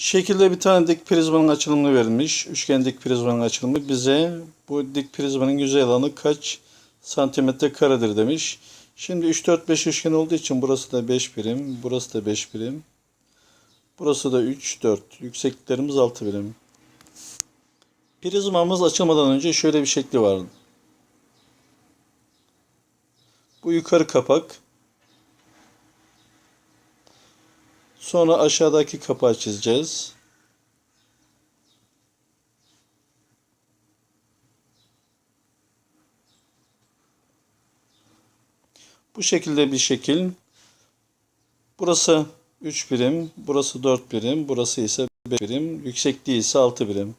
Şekilde bir tane dik prizmanın açılımını verilmiş. Üçgen dik prizmanın açılımı bize bu dik prizmanın yüzey alanı kaç santimetre karedir demiş. Şimdi 3, 4, 5 üçgen olduğu için burası da 5 birim, burası da 5 birim. Burası da 3, 4. Yüksekliklerimiz 6 birim. Prizmamız açılmadan önce şöyle bir şekli vardı. Bu yukarı kapak. Sonra aşağıdaki kapağı çizeceğiz. Bu şekilde bir şekil. Burası 3 birim, burası 4 birim, burası ise 5 birim, yüksekliği ise 6 birim.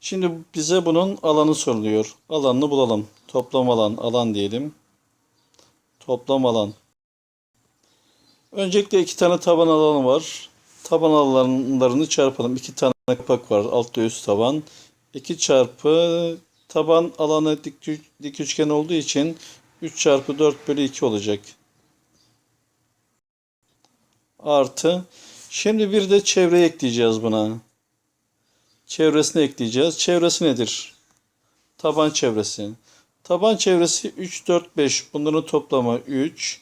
Şimdi bize bunun alanı soruluyor. Alanını bulalım. Toplam alan, alan diyelim. Toplam alan. Öncelikle iki tane taban alanı var. Taban alanlarını çarpalım. İki tane kapak var. Altta üst taban. 2 çarpı taban alanı dik, dik üçgen olduğu için 3 çarpı 4 bölü 2 olacak. Artı. Şimdi bir de çevre ekleyeceğiz buna. Çevresini ekleyeceğiz. Çevresi nedir? Taban çevresi. Taban çevresi 3, 4, 5. Bunların toplamı 3,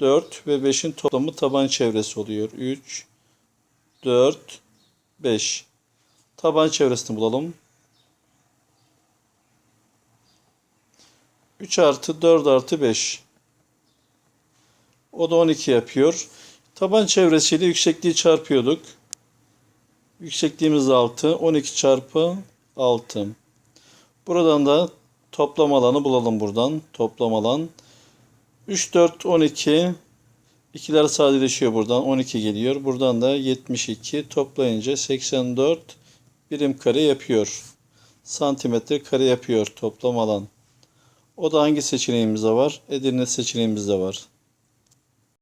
4 ve 5'in toplamı taban çevresi oluyor. 3, 4, 5. Taban çevresini bulalım. 3 artı 4 artı 5. O da 12 yapıyor. Taban çevresiyle yüksekliği çarpıyorduk. Yüksekliğimiz 6. 12 çarpı 6. Buradan da toplam alanı bulalım buradan. Toplam alan. 3, 4, 12. İkiler sadeleşiyor buradan. 12 geliyor. Buradan da 72. Toplayınca 84 birim kare yapıyor. Santimetre kare yapıyor toplam alan. O da hangi seçeneğimizde var? Edirne seçeneğimizde var.